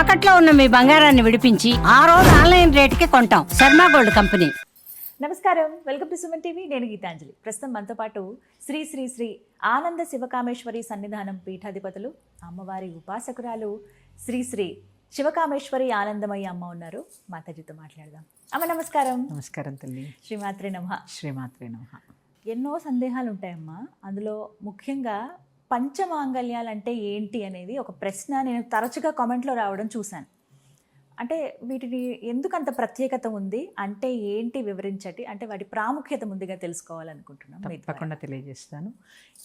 తాకట్లో ఉన్న మీ బంగారాన్ని విడిపించి ఆ రోజు ఆన్లైన్ రేటుకి కొంటాం. Sharma gold company. నమస్కారం. Welcome to Suman TV. నేను గీతాంజలి. ప్రస్తుతం మనతో పాటు శ్రీ శ్రీ శ్రీ ఆనంద శివకామేశ్వరి సన్నిధానం పీఠాధిపతులు అమ్మవారి ఉపాసకురాలు శ్రీ శ్రీ శివకామేశ్వరి ఆనందమయ్య అమ్మ ఉన్నారు. మాతాజీతో మాట్లాడదాం. అమ్మ నమస్కారం. నమస్కారం తల్లి. శ్రీమాత్రి నమ. శ్రీమాత్రే నమ. ఎన్నో సందేహాలు ఉంటాయమ్మా. అందులో ముఖ్యంగా పంచమాంగల్యాలు అంటే ఏంటి అనేది ఒక ప్రశ్న నేను తరచుగా కామెంట్లో రావడం చూశాను. అంటే వీటిని ఎందుకు అంత ప్రత్యేకత ఉంది? అంటే ఏంటి వివరించటి? అంటే వాటి ప్రాముఖ్యత ముందుగా తెలుసుకోవాలనుకుంటున్నాం మీ ద్వారా. తప్పకుండా తెలియజేస్తాను.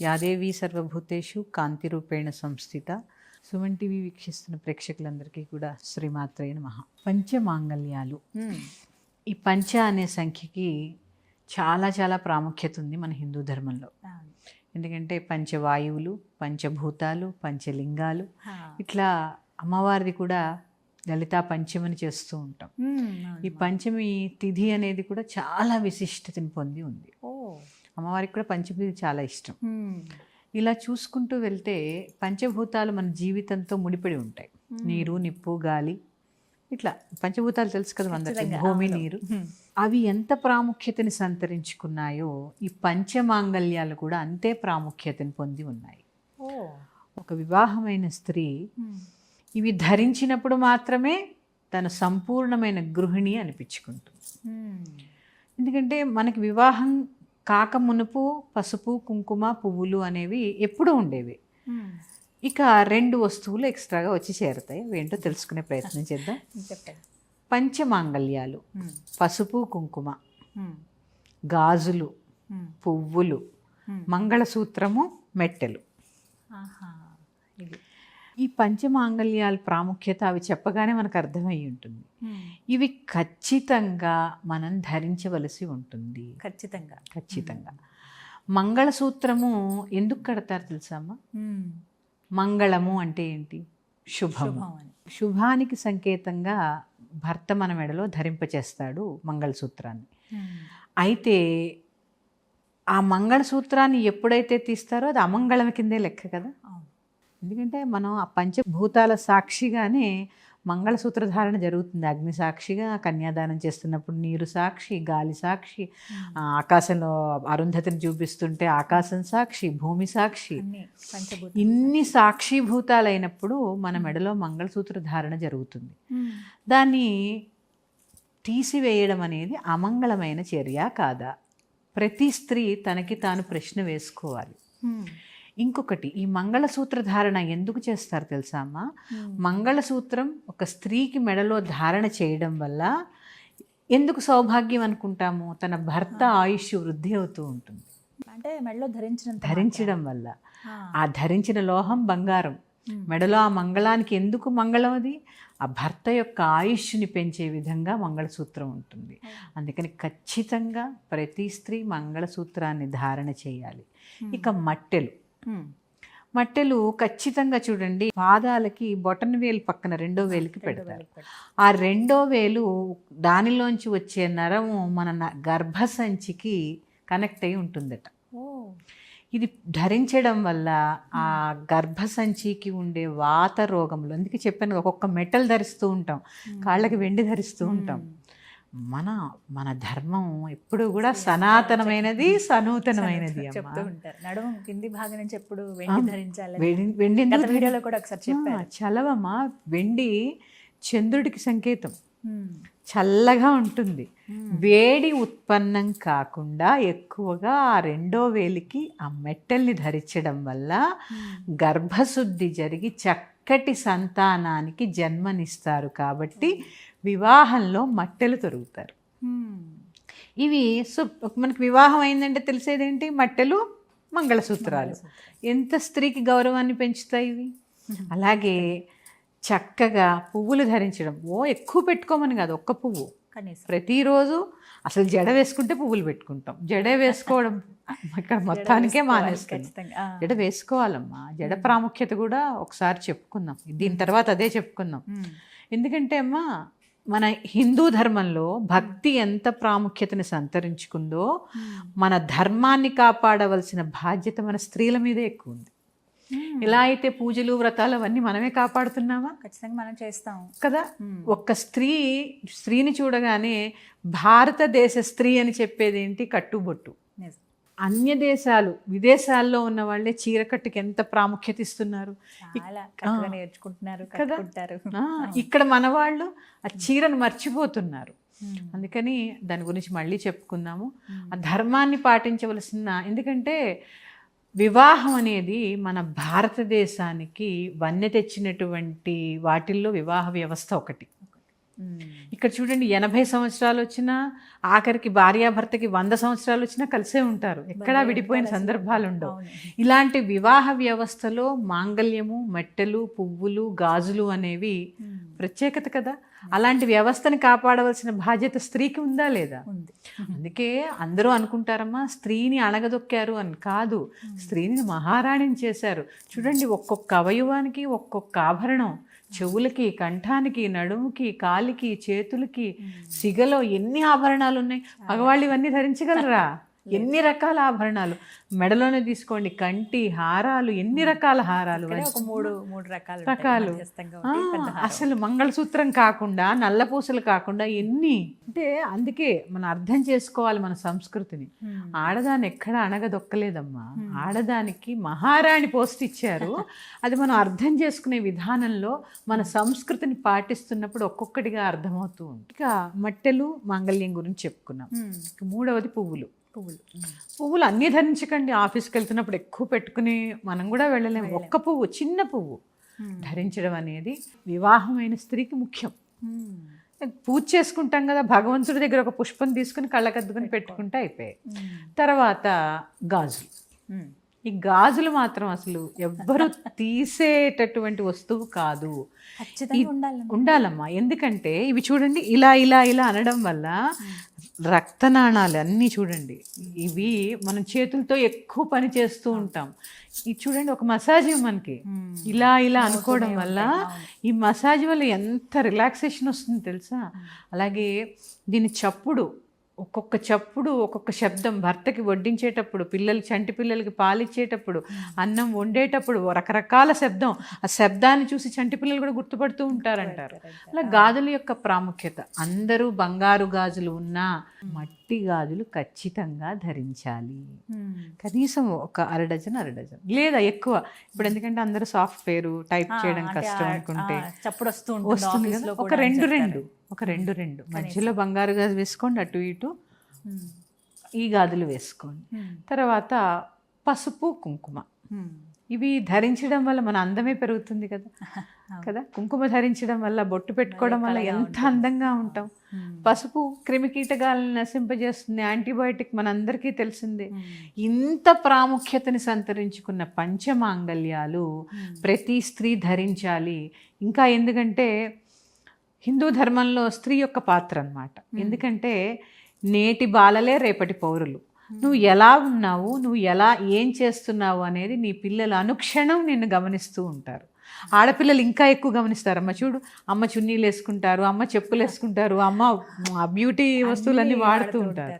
యాదేవి సర్వభూతేషు కాంతి రూపేణ సంస్థిత. సుమన్ టీవీ వీక్షిస్తున్న ప్రేక్షకులందరికీ కూడా శ్రీమాత్రే నమ. పంచమాంగల్యాలు. ఈ పంచ అనే సంఖ్యకి చాలా చాలా ప్రాముఖ్యత ఉంది మన హిందూ ధర్మంలో. ఎందుకంటే పంచవాయువులు పంచభూతాలు పంచలింగాలు. ఇట్లా అమ్మవారిది కూడా లలితా పంచమని చేస్తూ ఉంటాం ఈ. పంచమి తిథి అనేది కూడా చాలా విశిష్టతని పొంది ఉంది అమ్మవారికి కూడా పంచమి చాలా ఇష్టం. ఇలా చూసుకుంటూ వెళ్తే పంచభూతాలు మన జీవితంతో ముడిపడి ఉంటాయి నీరు నిప్పు గాలి ఇట్లా పంచభూతాలు తెలుసు కదా అందరికి భూమి. నీరు. అవి ఎంత ప్రాముఖ్యతని సంతరించుకున్నాయో ఈ పంచమాంగల్యాలు కూడా అంతే ప్రాముఖ్యతని పొంది ఉన్నాయి ఒక వివాహమైన స్త్రీ. ఇవి ధరించినప్పుడు మాత్రమే తన సంపూర్ణమైన గృహిణి అనిపించుకుంటుంది. ఎందుకంటే మనకి వివాహం కాక మునుపు పసుపు కుంకుమ పువ్వులు అనేవి ఎప్పుడూ ఉండేవి. ఇక రెండు వస్తువులు ఎక్స్ట్రాగా వచ్చి చేరుతాయి. ఏంటో తెలుసుకునే ప్రయత్నం చేద్దాం. పంచమాంగల్యాలు. పసుపు కుంకుమ. గాజులు. పువ్వులు. మంగళసూత్రము మెట్టెలు. ఈ పంచమాంగల్యాల ప్రాముఖ్యత అవి చెప్పగానే మనకు అర్థమై ఉంటుంది. ఇవి ఖచ్చితంగా మనం ధరించవలసి ఉంటుంది. ఖచ్చితంగా. ఖచ్చితంగా. మంగళసూత్రము ఎందుకు కడతారు తెలుసమ్మా మ్మ్. మంగళము అంటే ఏంటి? శుభము. శుభానికి సంకేతంగా భర్త మన మెడలో ధరింపచేస్తాడు మంగళసూత్రాన్ని. మ్మ్. అయితే ఆ మంగళసూత్రాన్ని ఎప్పుడైతే తీస్తారో అది అమంగళం కిందే లెక్క కదా. ఎందుకంటే మనం ఆ పంచభూతాల సాక్షిగానే మంగళసూత్ర ధారణ జరుగుతుంది. అగ్ని సాక్షిగా కన్యాదానం చేస్తున్నప్పుడు నీరు సాక్షి గాలి సాక్షి ఆకాశంలో అరుంధతిని చూపిస్తుంటే ఆకాశం సాక్షి భూమి సాక్షి. ఇన్ని సాక్షిభూతాలైనప్పుడు మన మెడలో మంగళసూత్ర ధారణ జరుగుతుంది దాన్ని తీసివేయడం అనేది అమంగళమైన చర్య కాదా? ప్రతి స్త్రీ తనకి తాను ప్రశ్న వేసుకోవాలి. ఇంకొకటి ఈ మంగళసూత్ర ధారణ ఎందుకు చేస్తారు తెలుసా అమ్మా? మంగళసూత్రం ఒక స్త్రీకి మెడలో ధారణ చేయడం వల్ల ఎందుకు సౌభాగ్యం అనుకుంటాము? తన భర్త ఆయుష్ వృద్ధి అవుతూ ఉంటుంది. అంటే మెడలో ధరించినంత ధరించడం వల్ల. ఆ. ధరించిన లోహం బంగారం. మెడలో ఆ మంగళానికి ఎందుకు మంగళం అది? ఆ భర్త యొక్క ఆయుష్ని పెంచే విధంగా మంగళసూత్రం ఉంటుంది. అందుకని ఖచ్చితంగా ప్రతి స్త్రీ మంగళసూత్రాన్ని ధారణ చేయాలి. ఇక మట్టెలు. మట్టెలు ఖచ్చితంగా చూడండి పాదాలకి బొటన వేలు పక్కన రెండో వేలుకి పెడతారు. ఆ రెండో వేలు దానిలోంచి వచ్చే నరము మన గర్భసంచికి కనెక్ట్ అయి ఉంటుందట. ఓ. ఇది ధరించడం వల్ల ఆ గర్భసంచికి ఉండే వాత రోగములు అందుకే చెప్పాను ఒక్కొక్క మెటల్ ధరిస్తూ ఉంటాం కాళ్ళకి వెండి ధరిస్తూ ఉంటాం. మన మన ధర్మం ఎప్పుడు కూడా సనాతనమైనది సనూతనమైనది చెప్తూ ఉంటారు. నడుము కింది భాగం నుంచి ఎప్పుడు వెండి ధరించాలి. వెండి- వీడియోలో కూడా ఒకసారి చెప్పారు. చలవమ్మా. వెండి చంద్రుడికి సంకేతం. చల్లగా ఉంటుంది. వేడి ఉత్పన్నం కాకుండా ఎక్కువగా ఆ రెండో వేలికి ఆ మెట్టల్ని ధరించడం వల్ల గర్భశుద్ధి జరిగి చక్కటి సంతానానికి జన్మనిస్తారు కాబట్టి వివాహంలో మట్టెలు తొరుగుతారు. ఇవి సు మనకి వివాహం అయిందంటే తెలిసేదేంటి? మట్టెలు మంగళసూత్రాలు. ఎంత స్త్రీకి గౌరవాన్ని పెంచుతాయి ఇవి? అలాగే చక్కగా పువ్వులు ధరించడం. ఓ ఎక్కువ పెట్టుకోమని కాదు ఒక్క పువ్వు. కనీసం. ప్రతిరోజు అసలు జడ వేసుకుంటే పువ్వులు పెట్టుకుంటాం. జడ వేసుకోవడం ఇక్కడ మొత్తానికే మానేస్తుంది. జడ వేసుకోవాలమ్మా. జడ ప్రాముఖ్యత కూడా ఒకసారి చెప్పుకుందాం. దీని తర్వాత అదే చెప్పుకుందాం. ఎందుకంటే అమ్మా మన హిందూ ధర్మంలో భక్తి ఎంత ప్రాముఖ్యతని సంతరించుకుందో మ్మ్. మన ధర్మాన్ని కాపాడవలసిన బాధ్యత మన స్త్రీల మీదే ఎక్కువ ఉంది. ఎలా అయితే పూజలు వ్రతాలు అవన్నీ మనమే కాపాడుతున్నామా? ఖచ్చితంగా మనం చేస్తాం. కదా? ఒక్క స్త్రీ స్త్రీని చూడగానే భారతదేశ స్త్రీ అని చెప్పేది ఏంటి కట్టుబొట్టు. నిజం. అన్య దేశాలు విదేశాల్లో ఉన్న వాళ్ళే చీరకట్టుకి ఎంత ప్రాముఖ్యత ఇస్తున్నారు నేర్చుకుంటున్నారు? కట్టుకుంటారు ఇక్కడ మన వాళ్ళు ఆ చీరను మర్చిపోతున్నారు. అందుకని దాని గురించి మళ్ళీ చెప్పుకుందాము ఆ ధర్మాన్ని పాటించవలసిన ఎందుకంటే వివాహం అనేది మన భారతదేశానికి వన్నె తెచ్చినటువంటి వాటిల్లో వివాహ వ్యవస్థ ఒకటి. ఇక్కడ చూడండి ఎనభై సంవత్సరాలు వచ్చినా ఆఖరికి భార్యాభర్తకి వంద సంవత్సరాలు వచ్చినా కలిసే ఉంటారు. ఎక్కడా విడిపోయిన సందర్భాలు ఉండవు. ఇలాంటి వివాహ వ్యవస్థలో మాంగళ్యము మెట్టెలు పువ్వులు గాజులు అనేవి మ్మ్. ప్రత్యేకత కదా. అలాంటి వ్యవస్థని కాపాడవలసిన బాధ్యత స్త్రీకి ఉందా లేదా? అందుకే అందరూ అనుకుంటారమ్మా స్త్రీని అణగదొక్కారు అని కాదు. స్త్రీని మహారాణిని చేశారు. చూడండి ఒక్కొక్క అవయవానికి ఒక్కొక్క ఆభరణం. చెవులకి కంఠానికి నడుముకి కాలికి చేతులకి సిగలో ఎన్ని ఆభరణాలు ఉన్నాయి మగవాళ్ళు ఇవన్నీ ధరించగలరా? ఎన్ని రకాల ఆభరణాలు? మెడలోనే తీసుకోండి కంటి హారాలు ఎన్ని రకాల హారాలు? మూడు మూడు రకాలు. రకాలు. అసలు మంగళసూత్రం కాకుండా నల్లపూసలు కాకుండా ఎన్ని? అంటే అందుకే మనం అర్థం చేసుకోవాలి మన సంస్కృతిని. మ్మ్. ఆడదాన్ని ఎక్కడ అనగదొక్కలేదమ్మా ఆడదానికి మహారాణి పోస్ట్ ఇచ్చారు. అది మనం అర్థం చేసుకునే విధానంలో మన సంస్కృతిని పాటిస్తున్నప్పుడు ఒక్కొక్కటిగా అర్థమవుతూ ఉంటుంది. ఇక మట్టెలు మాంగళ్యం గురించి చెప్పుకున్నాం. మూడవది పువ్వులు. పువ్వులు. పువ్వులు అన్నీ ధరించకండి. ఆఫీస్కి వెళ్తున్నప్పుడు ఎక్కువ పెట్టుకుని మనం కూడా వెళ్ళలేము. ఒక్క పువ్వు చిన్న పువ్వు. ధరించడం అనేది వివాహమైన స్త్రీకి ముఖ్యం. పూజ చేసుకుంటాం కదా భగవంతుడి దగ్గర ఒక పుష్పం తీసుకుని కళ్ళకద్దుకుని పెట్టుకుంటే అయిపోయాయి. తర్వాత గాజులు. ఈ గాజులు మాత్రం అసలు ఎవ్వరు తీసేటటువంటి వస్తువు కాదు. ఉండాలమ్మా. ఎందుకంటే ఇవి చూడండి ఇలా ఇలా ఇలా అనడం వల్ల రక్తనాళాలు అన్నీ చూడండి. ఇవి మనం చేతులతో ఎక్కువ పని చేస్తూ ఉంటాం. ఇది చూడండి ఒక మసాజ్ మనకి. ఇలా ఇలా అనుకోవడం వల్ల ఈ మసాజ్ వల్ల ఎంత రిలాక్సేషన్ వస్తుంది తెలుసా? అలాగే దీని చప్పుడు ఒక్కొక్క చప్పుడు ఒక్కొక్క శబ్దం భర్తకి వడ్డించేటప్పుడు పిల్లలు చంటి పిల్లలకి పాలిచ్చేటప్పుడు అన్నం వండేటప్పుడు రకరకాల శబ్దం. ఆ శబ్దాన్ని చూసి చంటి పిల్లలు కూడా గుర్తుపడుతూ ఉంటారంటారు. అలా గాజుల యొక్క ప్రాముఖ్యత. అందరూ బంగారు గాజులు ఉన్నా మట్టి గాజులు ఖచ్చితంగా ధరించాలి. మ్మ్. కనీసం ఒక అర డజన్ అర డజన్ లేదా ఎక్కువ. ఇప్పుడు ఎందుకంటే అందరూ సాఫ్ట్వేర్ టైప్ చేయడం కష్టం అనుకుంటే చప్పుడు వస్తుంది కదా. ఒక రెండు రెండు. ఒక రెండు రెండు. మధ్యలో బంగారు గాజు వేసుకోండి అటు ఇటు. ఈ గాజులు వేసుకోండి. తర్వాత పసుపు కుంకుమ. ఇవి ధరించడం వల్ల మన అందమే పెరుగుతుంది కదా. కదా? కుంకుమ ధరించడం వల్ల బొట్టు పెట్టుకోవడం వల్ల ఎంత అందంగా ఉంటాం. పసుపు క్రిమికీటకాలను నశింపజేస్తుంది యాంటీబయాటిక్ మనందరికీ తెలిసిందే. ఇంత ప్రాముఖ్యతని సంతరించుకున్న పంచమాంగల్యాలు ప్రతి స్త్రీ ధరించాలి. ఇంకా ఎందుకంటే హిందూ ధర్మంలో స్త్రీ యొక్క పాత్ర అన్నమాట. ఎందుకంటే నేటి బాలలే రేపటి పౌరులు. నువ్వు ఎలా ఉన్నావు నువ్వు ఎలా ఏం చేస్తున్నావు అనేది నీ పిల్లలు అనుక్షణం నిన్ను గమనిస్తూ ఉంటారు. ఆడపిల్లలు ఇంకా ఎక్కువ గమనిస్తారు. అమ్మ చూడు అమ్మ చున్నీలు వేసుకుంటారు అమ్మ చెప్పులు వేసుకుంటారు అమ్మ బ్యూటీ వస్తువులన్నీ వాడుతూ ఉంటారు.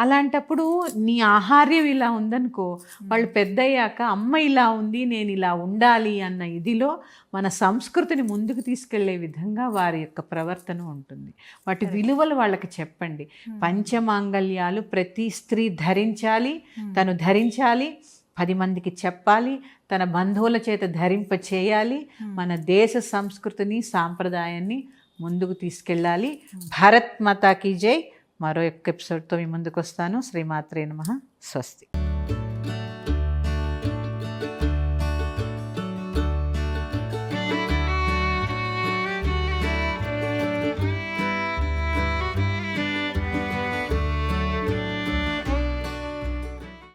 అలాంటప్పుడు నీ ఆహార్యం ఇలా ఉందనుకో వాళ్ళు పెద్దయ్యాక అమ్మ ఇలా ఉంది నేను ఇలా ఉండాలి అన్న ఇదిలో మన సంస్కృతిని ముందుకు తీసుకెళ్ళే విధంగా వారి యొక్క ప్రవర్తన ఉంటుంది. వాటి విలువలు వాళ్ళకి చెప్పండి. పంచమాంగల్యాలు ప్రతి స్త్రీ ధరించాలి తను ధరించాలి పది మందికి చెప్పాలి తన బంధువుల చేత ధరింప చేయాలి మన దేశ సంస్కృతిని సాంప్రదాయాన్ని ముందుకు తీసుకెళ్ళాలి. భారత్ మాతాకి జై. మరో యొక్క ఎపిసోడ్తో మీ ముందుకు వస్తాను శ్రీమాత్రే నమ. స్వస్తి.